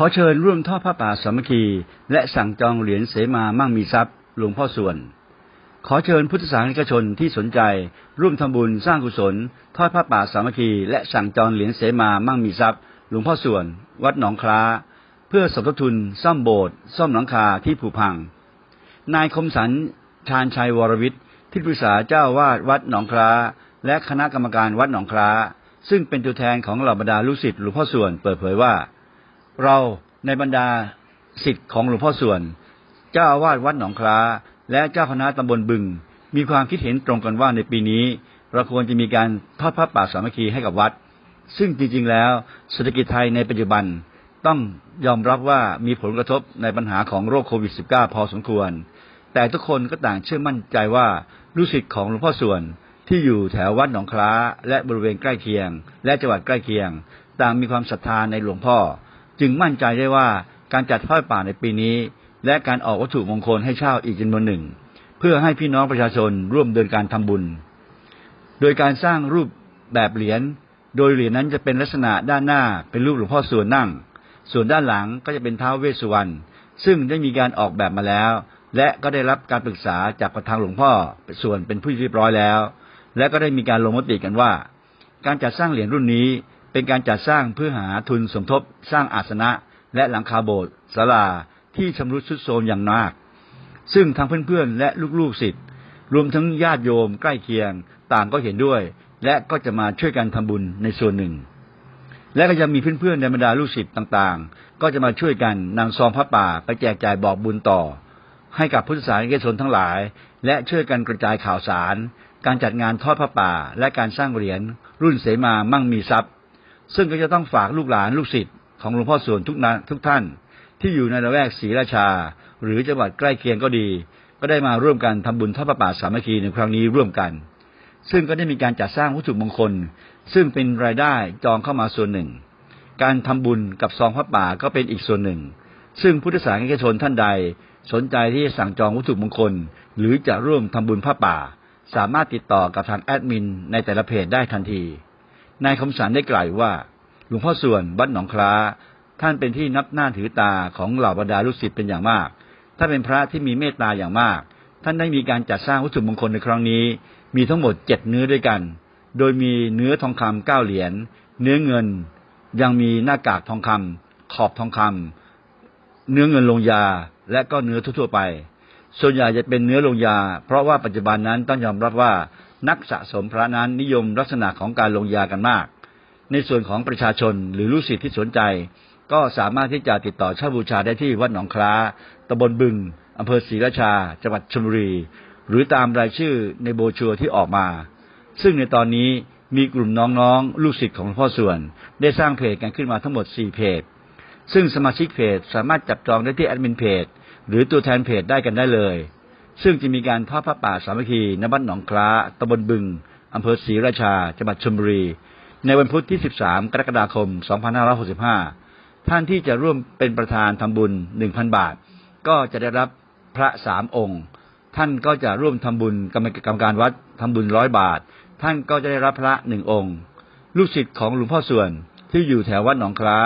ขอเชิญร่วมทอดผ้าป่าสามัคคี และสั่งจองเหรียญเสมามั่งมีทรัพย์หลวงพ่อส่วน ขอเชิญพุทธศาสนิกชนที่สนใจ ร่วมทำบุญสร้างกุศล ทอดผ้าป่าสามัคคี และสั่งจองเหรียญเสมามั่งมีทรัพย์หลวงพ่อส่วน วัดหนองคล้า เพื่อสมทบทุนซ่อมโบสถ์ซ่อมหลังคาที่ผุพัง นายคมสันชาญชัยวรวิทย์ที่ปรึกษาเจ้าวาดวัดหนองคล้า และคณะกรรมการวัดหนองคล้า ซึ่งเป็นตัวแทนของเหล่าบรรดาลูกศิษย์หลวงพ่อส่วนเปิดเผยว่า เราในบรรดาศิษย์ของหลวงพ่อส่วน เจ้าอาวาสวัดหนองคล้า และเจ้าคณะตำบลบึง มีความคิดเห็นตรงกันว่าในปีนี้ เราควรจะมีการทอดผ้าป่าสามัคคีให้กับวัด ซึ่งจริงๆแล้วเศรษฐกิจไทยในปัจจุบันต้องยอมรับว่ามีผลกระทบในปัญหาของโรคโควิด -19 พอสมควร แต่ทุกคนก็ต่างเชื่อมั่นใจว่าลูกศิษย์ของหลวงพ่อส่วนที่อยู่แถววัดหนองคล้า และบริเวณใกล้เคียง และจังหวัดใกล้เคียง ต่างมีความศรัทธาในหลวงพ่อ จึงมั่นใจได้ว่าการจัดทอดป่าในปีนี้ และการออกวัตถุมงคลให้เช่าอีกจำนวนหนึ่ง เพื่อให้พี่น้องประชาชนร่วมเดินการทำบุญ โดยการสร้างรูปแบบเหรียญโดยเหรียญนั้นจะเป็นลักษณะด้านหน้าเป็นรูปหลวงพ่อส่วนนั่ง ส่วนด้านหลังก็จะเป็นท้าวเวสสุวรรณซึ่งได้มีการออกแบบมาแล้ว และก็ได้รับการปรึกษาจากประธานหลวงพ่อส่วนเป็นผู้เรียบร้อยแล้ว และก็ได้มีการลงมติกันว่า การจัดสร้างเหรียญรุ่นนี้ เป็นการจัดสร้างเพื่อหาทุนสมทบสร้างอาสนะ และหลังคาโบสถ์ศาลาที่ชำรุดทรุดโทรมอย่างมาก ซึ่งทางเพื่อนๆและลูกๆศิษย์รวมทั้งญาติโยมใกล้เคียงต่างก็เห็นด้วย และก็จะมาช่วยกันทำบุญในส่วนหนึ่ง และก็ยังมีเพื่อนๆในบรรดาลูกศิษย์ต่างๆ ก็จะมาช่วยกันนำซองพระป่าไปแจกจ่ายบอกบุญต่อ ให้กับพุทธศาสนิกชนทั้งหลาย และช่วยกันกระจายข่าวสาร การจัดงานทอดพระป่า และการสร้างเหรียญรุ่นเสมามั่งมีทรัพย์ ซึ่งก็จะต้องฝากลูกหลานลูกศิษย์ของหลวงพ่อส่วนทุกนาทุกท่าน ที่อยู่ในละแวกศรีราชา หรือจังหวัดใกล้เคียงก็ดี ก็ได้มาร่วมกันทำบุญทอดพระป่าสามัคคีในครั้งนี้ร่วมกัน ซึ่งก็ได้มีการจัดสร้างวัตถุมงคล ซึ่งเป็นรายได้จองเข้ามาส่วนหนึ่ง การทำบุญกับซองพระป่าก็เป็นอีกส่วนหนึ่ง ซึ่งพุทธศาสนิกชนท่านใด สนใจที่จะสั่งจองวัตถุมงคล หรือจะร่วมทำบุญพระป่า สามารถติดต่อกับทางแอดมินในแต่ละเพจได้ทันที นายคมสันได้กล่าวว่า หลวงพ่อส่วนวัดหนองคล้า ท่านเป็นที่นับหน้าถือตาของเหล่าบรรดาลูกศิษย์เป็นอย่างมาก ท่านเป็นพระที่มีเมตตาอย่างมาก ท่านได้มีการจัดสร้างวัตถุมงคลในครั้งนี้ มีทั้งหมดเจ็ดเนื้อด้วยกัน โดยมีเนื้อทองคำเก้าเหรียญ เนื้อเงิน ยังมีหน้ากากทองคำขอบทองคำเนื้อเงินลงยา และก็เนื้อทั่วๆไป ส่วนใหญ่จะเป็นเนื้อลงยา เพราะว่าปัจจุบันนั้นต้องยอมรับว่า นักสะสมพระนั้นนิยมลักษณะของการลงยากันมาก ในส่วนของประชาชนหรือลูกศิษย์ที่สนใจ ก็สามารถที่จะติดต่อเช่าบูชาได้ที่วัดหนองคล้าตำบลบึงอำเภอศรีราชา จังหวัดชลบุรี หรือตามรายชื่อในโบชัวที่ออกมา ซึ่งในตอนนี้มีกลุ่มน้องๆ ลูกศิษย์ของหลวงพ่อส่วน ได้สร้างเพจกันขึ้นมาทั้งหมด 4 เพจ ซึ่งสมาชิกเพจสามารถจับจองได้ที่แอดมินเพจหรือตัวแทนเพจได้กันได้เลย ซึ่งจะมีการทอดพระป่าสามัคคีณบ้านหนองคล้าตำบลบึงอำเภอศรีราชาจังหวัดชลบุรี ในวันพุธที่ 13 กรกฎาคม 2565 ท่านที่จะร่วมเป็นประธานทำบุญ 1,000 บาท ก็จะได้รับพระสามองค์ ท่านก็จะร่วมทำบุญกรรมกรรมการวัดทำบุญร้อยบาท ท่านก็จะได้รับพระหนึ่งองค์ ลูกศิษย์ของหลวงพ่อส่วนที่อยู่แถววัดหนองคล้า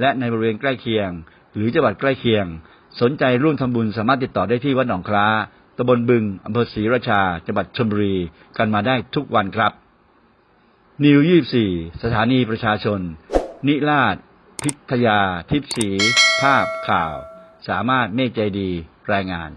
และในบริเวณใกล้เคียง หรือจังหวัดใกล้เคียง สนใจร่วมทำบุญสามารถติดต่อได้ที่วัดหนองคล้า ตำบลบึงอำเภอศรีราชา จังหวัดชลบุรี กันมาได้ทุกวันครับ นิวยี่สี่สถานีประชาชน นิราช พิทยา ทิพสี ภาพข่าว สามารถเมฆใจดี รายงาน